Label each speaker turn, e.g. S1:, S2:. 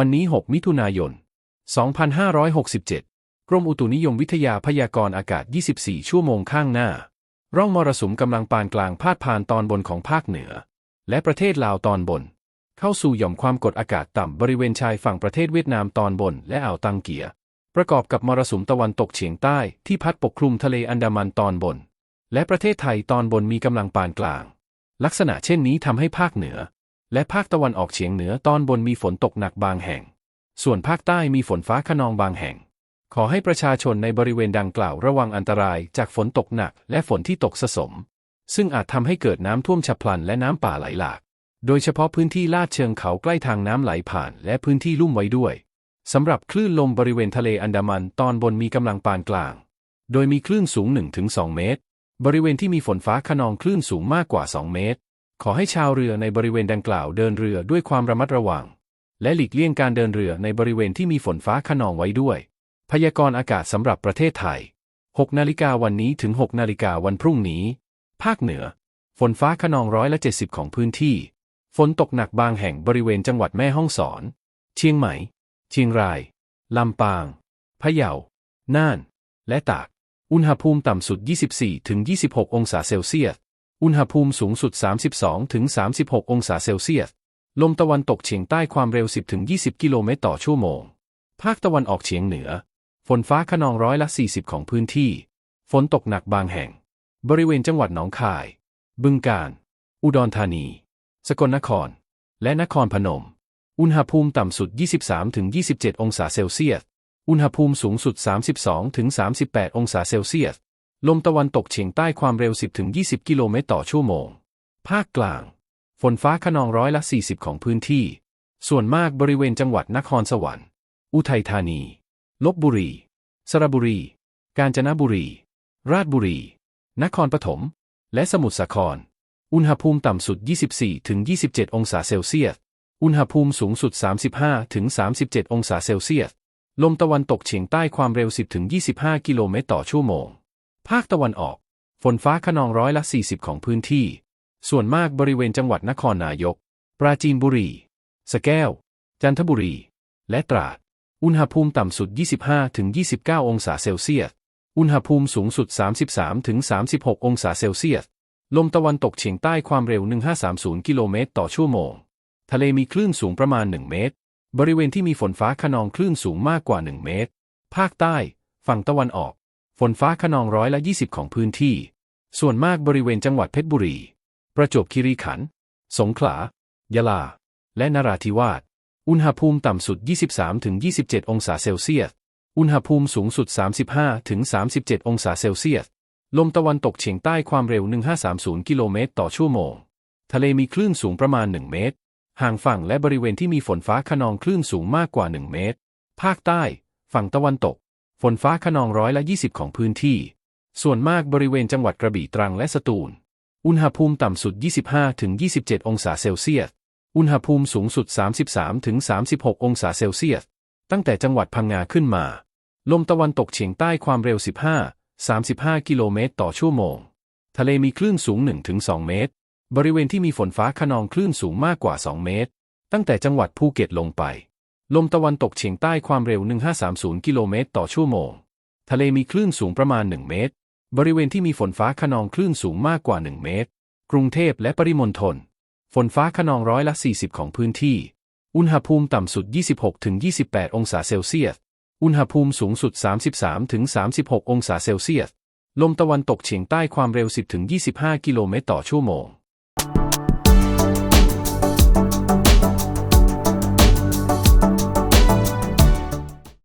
S1: วันนี้ 6 มิถุนายน 2567 กรมอุตุนิยมวิทยาพยากรณ์อากาศ 24 ชั่วโมงข้างหน้า ร่องมรสุมกำลังปานกลางพาดผ่านตอนบนของภาคเหนือ และประเทศลาวตอนบน เข้าสู่หย่อมความกดอากาศต่ำบริเวณชายฝั่งประเทศเวียดนามตอนบนและอ่าวตังเกีย ประกอบกับมรสุมตะวันตกเฉียงใต้ที่พัดปกคลุมทะเลอันดามันตอนบน และประเทศไทยตอนบนมีกำลังปานกลาง ลักษณะเช่นนี้ทำให้ภาคเหนือ และภาคตะวันออกเฉียงเหนือตอนบนมีฝนตกหนักบางแห่ง ส่วนภาคใต้มีฝนฟ้าขนองบางแห่ง ขอให้ประชาชนในบริเวณดังกล่าวระวังอันตรายจากฝนตกหนักและฝนที่ตกสะสม ซึ่งอาจทำให้เกิดน้ำท่วมฉับพลันและน้ำป่าไหลหลาก โดยเฉพาะพื้นที่ลาดเชิงเขาใกล้ทางน้ำไหลผ่านและพื้นที่ลุ่มไว้ด้วยสำหรับคลื่นลมบริเวณทะเลอันดามันตอนบนมีกำลังปานกลาง โดยมีคลื่นสูง 1-2 เมตร บริเวณที่มีฝนฟ้าขนองคลื่นสูงมากกว่า 2 เมตร ขอให้ชาวเรือในบริเวณดังกล่าวเดินเรือด้วยความระมัดระวัง และหลีกเลี่ยงการเดินเรือในบริเวณที่มีฝนฟ้าขนองไว้ด้วย พยากรณ์อากาศสำหรับประเทศไทย 6 นาฬิกาวันนี้ถึง 6 นาฬิกาวันพรุ่งนี้ ภาคเหนือ ฝนฟ้าขนองร้อยละ70 ของพื้นที่ ฝนตกหนักบางแห่งบริเวณจังหวัดแม่ฮ่องสอน เชียงใหม่ เชียงราย ลำปาง พะเยา น่าน และตาก อุณหภูมิต่ำสุด 24-26 องศาเซลเซียส อุณหภูมิสูงสุด 32-36 องศาเซลเซียส ลมตะวันตกเฉียงใต้ความเร็ว 10-20 กิโลเมตรต่อชั่วโมง ภาคตะวันออกเฉียงเหนือ ฝนฟ้าขนองร้อยละ 40 ของพื้นที่ ฝนตกหนักบางแห่ง บริเวณจังหวัดหนองคาย บึงกาฬ อุดรธานี สกลนคร และนครพนม อุณหภูมิต่ำสุด 23-27 องศาเซลเซียส อุณหภูมิสูงสุด 32-38 องศาเซลเซียส ลมตะวันตกเฉียงใต้ความเร็ว 10-20 กิโลเมตรต่อชั่วโมง ภาคกลาง ฝนฟ้าขนองร้อยละ 40 ของพื้นที่ ส่วนมากบริเวณจังหวัดนครสวรรค์ อุทัยธานี ลบบุรี สระบุรี กาญจนบุรี ราชบุรี นครปฐม และสมุทรสาคร อุณหภูมิต่ำสุด 24-27 องศาเซลเซียส อุณหภูมิสูงสุด 35-37 องศาเซลเซียส ลมตะวันตกเฉียงใต้ความเร็ว 10-25 กิโลเมตรต่อชั่วโมง ภาคตะวันออก ฝนฟ้าขนองร้อยละ 40 ของพื้นที่ ส่วนมากบริเวณจังหวัดนครนายก ปราจีนบุรี สแก้ว จันทบุรี และตราด อุณหภูมิต่ำสุด 25-29 องศาเซลเซียส อุณหภูมิสูงสุด 33-36 องศาเซลเซียส ลมตะวันตกเฉียงใต้ความเร็ว 1530 กิโลเมตรต่อชั่วโมง ทะเลมีคลื่นสูงประมาณ 1 เมตร บริเวณที่มีฝนฟ้าขนองคลื่นสูงมากกว่า 1 เมตร ภาคใต้ ฝั่งตะวันออก ฝนฟ้าขนองร้อยละ 20 ของพื้นที่ ส่วนมากบริเวณจังหวัดเพชรบุรี ประจวบคีรีขันธ์ สงขลา ยะลา และนราธิวาส อุณหภูมิต่ำสุด 23-27 องศาเซลเซียส อุณหภูมิสูงสุด 35-37 องศาเซลเซียส ลมตะวันตกเฉียงใต้ความเร็ว 1530 กิโลเมตรต่อชั่วโมง ทะเลมีคลื่นสูงประมาณ 1 เมตร ห่างฝั่งและบริเวณที่มีฝนฟ้าขนองคลื่นสูงมากกว่า 1 เมตร ภาคใต้ ฝั่งตะวันตก ฝนฟ้าขนองร้อยละ 20 ของพื้นที่ ส่วนมากบริเวณจังหวัดกระบี่ตรังและสตูล อุณหภูมิต่ำสุด 25-27 องศาเซลเซียส อุณหภูมิสูงสุด 33-36 องศาเซลเซียส ตั้งแต่จังหวัดพังงาขึ้นมา ลมตะวันตกเฉียงใต้ความเร็ว 15-35 กิโลเมตรต่อชั่วโมง ทะเลมีคลื่นสูง 1-2 เมตร บริเวณที่มีฝนฟ้าขนองคลื่นสูงมากกว่า 2 เมตร ตั้งแต่จังหวัดภูเก็ตลงไป ลมตะวันตกเฉียงใต้ความเร็ว 1530 กิโลเมตรต่อชั่วโมง ทะเลมีคลื่นสูงประมาณ 1 เมตร บริเวณที่มีฝนฟ้าขนองคลื่นสูงมากกว่า 1 เมตร กรุงเทพและปริมณฑล ฝนฟ้าขนองร้อยละ 40 ของพื้นที่ อุณหภูมิต่ำสุด 26-28 องศาเซลเซียส อุณหภูมิสูงสุด 33-36 องศาเซลเซียส ลมตะวันตกเฉียงใต้ความเร็ว 10-25 กิโลเมตรต่อชั่วโมง